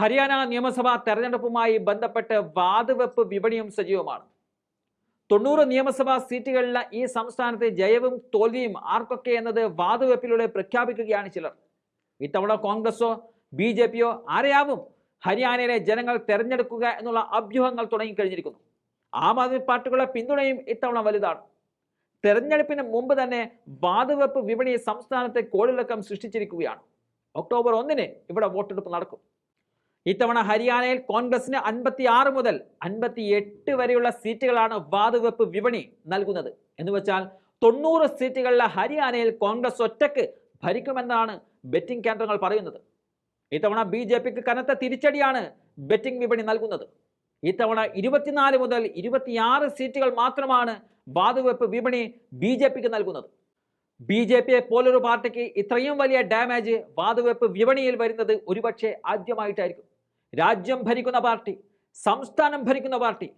ഹരിയാന നിയമസഭാ തെരഞ്ഞെടുപ്പുമായി ബന്ധപ്പെട്ട് വാതുവെപ്പ് വിപണിയും സജീവമാണ്. തൊണ്ണൂറ് നിയമസഭാ സീറ്റുകളിലെ ഈ സംസ്ഥാനത്തെ ജയവും തോൽവിയും ആർക്കൊക്കെ എന്നത് വാതുവെപ്പിലൂടെ പ്രഖ്യാപിക്കുകയാണ് ചിലർ. ഇത്തവണ കോൺഗ്രസോ ബി ജെ പിയോ ആരെയാവും ഹരിയാനയിലെ ജനങ്ങൾ തെരഞ്ഞെടുക്കുക എന്നുള്ള അഭ്യൂഹങ്ങൾ തുടങ്ങിക്കഴിഞ്ഞിരിക്കുന്നു. ആം ആദ്മി പാർട്ടികളുടെ പിന്തുണയും ഇത്തവണ വലുതാണ്. തെരഞ്ഞെടുപ്പിന് മുമ്പ് തന്നെ വാതുവെപ്പ് വിപണി സംസ്ഥാനത്തെ കോളിളക്കം സൃഷ്ടിച്ചിരിക്കുകയാണ്. ഒക്ടോബർ ഒന്നിന് ഇവിടെ വോട്ടെടുപ്പ് നടക്കും. ഇത്തവണ ഹരിയാനയിൽ കോൺഗ്രസിന് അൻപത്തി ആറ് മുതൽ അൻപത്തി എട്ട് വരെയുള്ള സീറ്റുകളാണ് വാതുവെപ്പ് വിപണി നൽകുന്നത്. എന്ന് വെച്ചാൽ തൊണ്ണൂറ് സീറ്റുകളിലെ ഹരിയാനയിൽ കോൺഗ്രസ് ഒറ്റയ്ക്ക് ഭരിക്കുമെന്നാണ് ബെറ്റിംഗ് കേന്ദ്രങ്ങൾ പറയുന്നത്. ഇത്തവണ ബി ജെ പിക്ക് കനത്ത തിരിച്ചടിയാണ് ബെറ്റിംഗ് വിപണി നൽകുന്നത്. ഇത്തവണ ഇരുപത്തിനാല് മുതൽ ഇരുപത്തിയാറ് സീറ്റുകൾ മാത്രമാണ് വാതുവെപ്പ് വിപണി ബി ജെ പിക്ക് നൽകുന്നത്. ബി ജെ പിയെ പോലൊരു പാർട്ടിക്ക് ഇത്രയും വലിയ ഡാമേജ് വാതുവെപ്പ് വിപണിയിൽ വരുന്നത് ഒരുപക്ഷെ ആദ്യമായിട്ടായിരിക്കും. രാജ്യം ഭരിക്കുന്ന പാർട്ടി സംസ്ഥാനം ഭരിക്കുന്ന പാർട്ടി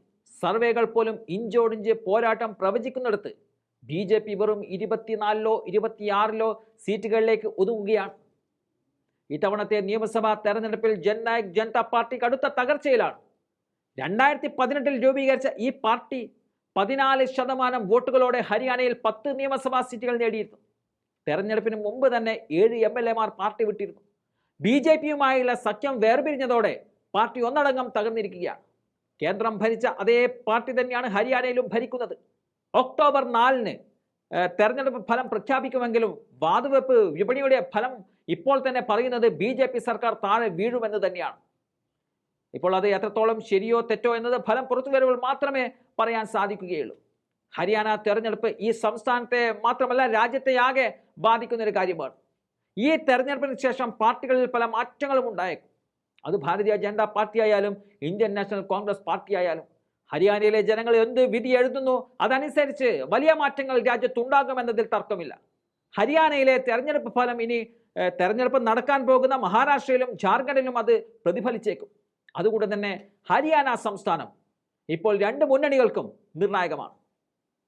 സർവേകൾ പോലും ഇഞ്ചോടിഞ്ച് പോരാട്ടം പ്രവചിക്കുന്നിടത്ത് ബി ജെ പി വെറും ഇരുപത്തിനാലിലോ ഇരുപത്തിയാറിലോ സീറ്റുകളിലേക്ക് ഒതുങ്ങുകയാണ്. ഇത്തവണത്തെ നിയമസഭാ തെരഞ്ഞെടുപ്പിൽ ജൻനായക് ജനതാ പാർട്ടി കടുത്ത തകർച്ചയിലാണ്. രണ്ടായിരത്തി പതിനെട്ടിൽ രൂപീകരിച്ച ഈ പാർട്ടി പതിനാല് ശതമാനം വോട്ടുകളോടെ ഹരിയാനയിൽ പത്ത് നിയമസഭാ സീറ്റുകൾ നേടിയിരുന്നു. തെരഞ്ഞെടുപ്പിന് മുമ്പ് തന്നെ ഏഴ് എം പാർട്ടി വിട്ടിരുന്നു. ബി ജെ പിയുമായുള്ള സഖ്യം വേർപിരിഞ്ഞതോടെ പാർട്ടി ഒന്നടങ്കം തകർന്നിരിക്കുകയാണ്. കേന്ദ്രം ഭരിച്ച അതേ പാർട്ടി തന്നെയാണ് ഹരിയാനയിലും ഭരിക്കുന്നത്. ഒക്ടോബർ നാലിന് തെരഞ്ഞെടുപ്പ് ഫലം പ്രഖ്യാപിക്കുമെങ്കിലും വാതുവെപ്പ് വിപണിയുടെ ഫലം ഇപ്പോൾ തന്നെ പറയുന്നത് ബി ജെ പി സർക്കാർ താഴെ വീഴുമെന്ന് തന്നെയാണ്. ഇപ്പോൾ അത് എത്രത്തോളം ശരിയോ തെറ്റോ എന്നത് ഫലം പുറത്തു വരുമ്പോൾ മാത്രമേ പറയാൻ സാധിക്കുകയുള്ളൂ. ഹരിയാന തെരഞ്ഞെടുപ്പ് ഈ സംസ്ഥാനത്തെ മാത്രമല്ല രാജ്യത്തെ ആകെ ബാധിക്കുന്ന ഒരു കാര്യമാണ്. ഈ തെരഞ്ഞെടുപ്പിന് ശേഷം പാർട്ടികളിൽ പല മാറ്റങ്ങളും ഉണ്ടായേക്കും. അത് ഭാരതീയ ജനതാ പാർട്ടി ആയാലും ഇന്ത്യൻ നാഷണൽ കോൺഗ്രസ് പാർട്ടി ആയാലും ഹരിയാനയിലെ ജനങ്ങൾ എന്ത് വിധി എഴുതുന്നു അതനുസരിച്ച് വലിയ മാറ്റങ്ങൾ രാജ്യത്തുണ്ടാകുമെന്നതിൽ തർക്കമില്ല. ഹരിയാനയിലെ തെരഞ്ഞെടുപ്പ് ഫലം ഇനി തെരഞ്ഞെടുപ്പ് നടക്കാൻ പോകുന്ന മഹാരാഷ്ട്രയിലും ജാർഖണ്ഡിലും അത് പ്രതിഫലിച്ചേക്കും. അതുകൊണ്ട് തന്നെ ഹരിയാന സംസ്ഥാനം ഇപ്പോൾ രണ്ട് മുന്നണികൾക്കും നിർണായകമാണ്.